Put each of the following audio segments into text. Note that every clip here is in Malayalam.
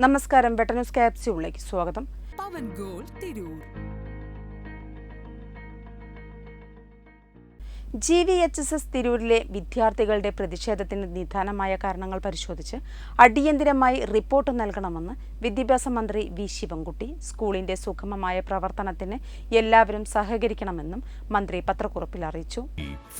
നമസ്കാരം. വെട്ടന്യൂസ് ക്യാപ്സ്യൂളിലേക്ക് സ്വാഗതം. Pavan gold Tirur. G V H S S തിരൂരിലെ വിദ്യാർത്ഥികളുടെ പ്രതിഷേധത്തിന് നിധാനമായ കാരണങ്ങൾ പരിശോധിച്ച് അടിയന്തിരമായി റിപ്പോർട്ട് നൽകണമെന്ന് വിദ്യാഭ്യാസ മന്ത്രി വി ശിവൻകുട്ടി സ്കൂളിന്റെ സുഗമമായ പ്രവർത്തനത്തിന് എല്ലാവരും സഹകരിക്കണമെന്നും മന്ത്രി പത്രക്കുറിപ്പിൽ അറിയിച്ചു.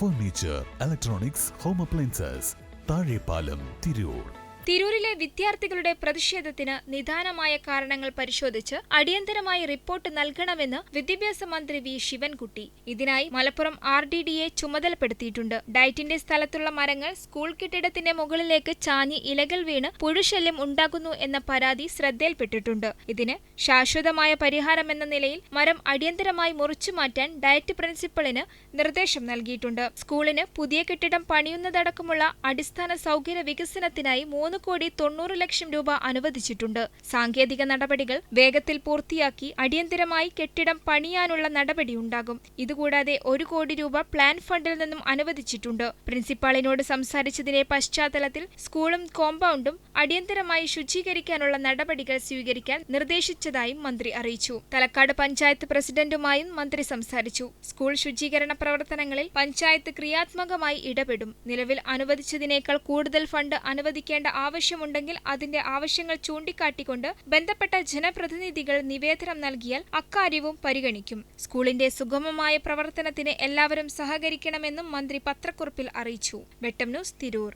Furniture electronics home appliances Thazhepalam Tirur തിരൂരിലെ വിദ്യാർത്ഥികളുടെ പ്രതിഷേധത്തിന് നിദാനമായ കാരണങ്ങൾ പരിശോധിച്ച് അടിയന്തരമായി റിപ്പോർട്ട് നൽകണമെന്ന് വിദ്യാഭ്യാസ മന്ത്രി വി ശിവൻകുട്ടി. ഇതിനായി മലപ്പുറം ആർ ഡി ഡിയെ ചുമതലപ്പെടുത്തിയിട്ടുണ്ട്. ഡയറ്റിന്റെ സ്ഥലത്തുള്ള മരങ്ങൾ സ്കൂൾ കെട്ടിടത്തിന്റെ മുകളിലേക്ക് ചാഞ്ഞ് ഇലകൾ വീണ് പുഴുശല്യം ഉണ്ടാകുന്നു എന്ന പരാതി ശ്രദ്ധയിൽപ്പെട്ടിട്ടുണ്ട്. ഇതിന് ശാശ്വതമായ പരിഹാരമെന്ന നിലയിൽ മരം അടിയന്തരമായി മുറിച്ചു മാറ്റാൻ ഡയറ്റ് പ്രിൻസിപ്പളിന് നിർദ്ദേശം നൽകിയിട്ടുണ്ട്. സ്കൂളിന് പുതിയ കെട്ടിടം പണിയുന്നതടക്കമുള്ള അടിസ്ഥാന സൗകര്യ വികസനത്തിനായി മൂന്ന് കോടി തൊണ്ണൂറ് ലക്ഷം രൂപ അനുവദിച്ചിട്ടുണ്ട്. സാങ്കേതിക നടപടികൾ വേഗത്തിൽ പൂർത്തിയാക്കി അടിയന്തരമായി കെട്ടിടം പണിയാനുള്ള നടപടിയുണ്ടാകും. ഇതുകൂടാതെ ഒരു കോടി രൂപ പ്ലാൻ ഫണ്ടിൽ നിന്നും അനുവദിച്ചിട്ടുണ്ട്. പ്രിൻസിപ്പാളിനോട് സംസാരിച്ചതിന്റെ പശ്ചാത്തലത്തിൽ സ്കൂളും കോമ്പൗണ്ടും അടിയന്തരമായി ശുചീകരിക്കാനുള്ള നടപടികൾ സ്വീകരിക്കാൻ നിർദ്ദേശിച്ചതായും മന്ത്രി അറിയിച്ചു. തലക്കാട് പഞ്ചായത്ത് പ്രസിഡന്റുമായും മന്ത്രി സംസാരിച്ചു. സ്കൂൾ ശുചീകരണ പ്രവർത്തനങ്ങളിൽ പഞ്ചായത്ത് ക്രിയാത്മകമായി ഇടപെടും. നിലവിൽ അനുവദിച്ചതിനേക്കാൾ കൂടുതൽ ഫണ്ട് അനുവദിക്കേണ്ട ആവശ്യമുണ്ടെങ്കിൽ അതിന്റെ ആവശ്യങ്ങൾ ചൂണ്ടിക്കാട്ടിക്കൊണ്ട് ബന്ധപ്പെട്ട ജനപ്രതിനിധികൾ നിവേദനം നൽകിയാൽ അക്കാര്യവും പരിഗണിക്കും. സ്കൂളിന്റെ സുഗമമായ പ്രവർത്തനത്തിന് എല്ലാവരും സഹകരിക്കണമെന്നും മന്ത്രി പത്രക്കുറിപ്പിൽ അറിയിച്ചു. വെട്ടം ന്യൂസ് തിരൂർ.